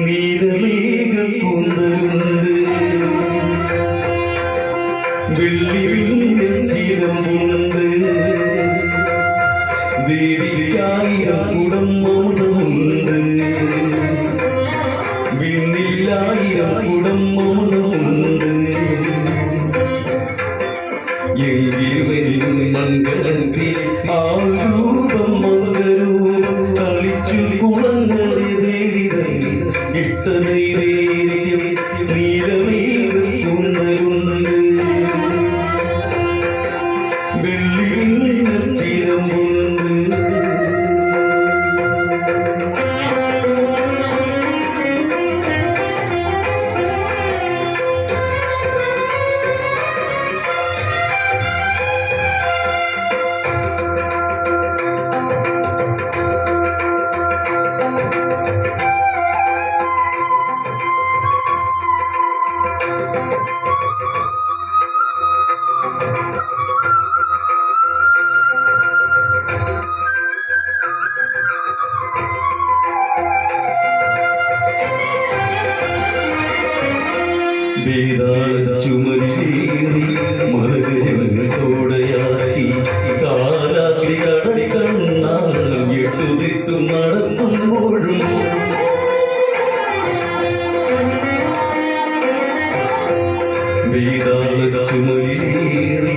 നീലമേഘ കൂന്തലുണ്ട് വെള്ളിവിന്റെ ചിരമ്പുണ്ട് ദേവിക്കായിരം കുടമ്മമുണ്ട് വിണ്ണില്ലായിരം കുടമ്മമുണ്ട് എങ്കിലും മംഗളത്തിൽ ആ രൂപം கட்டுதையிலே ചുമലിലേറി മതകജങ്ങളോടെയാക്കി കാലാഗ്രി കടക്കണ്ണാൽ എട്ടുതിക്കും നടക്കുമ്പോഴും വേദാള ചുമലിലേറി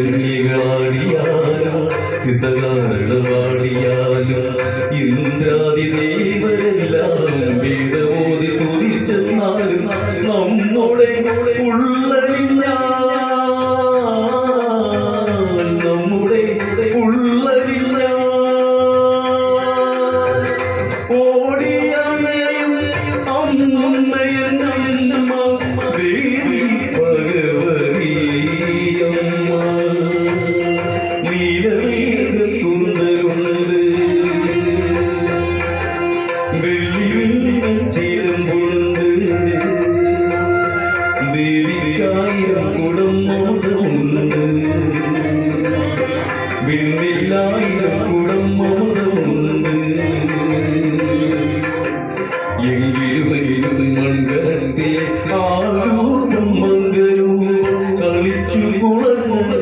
യക്ഷകന്യകളാടിയാലും സിദ്ധകാരണവാടിയാലും ദേവിക്കായിരം കുടമ്മമുണ്ട് വിണ്ണില്ലായിരം കുടമ്മമുണ്ട് എങ്കിലുമെങ്കിലും മംഗളത്തിലെ ആരൂപം മംഗരൂപം കളിച്ചു ഇഷ്ടനേടി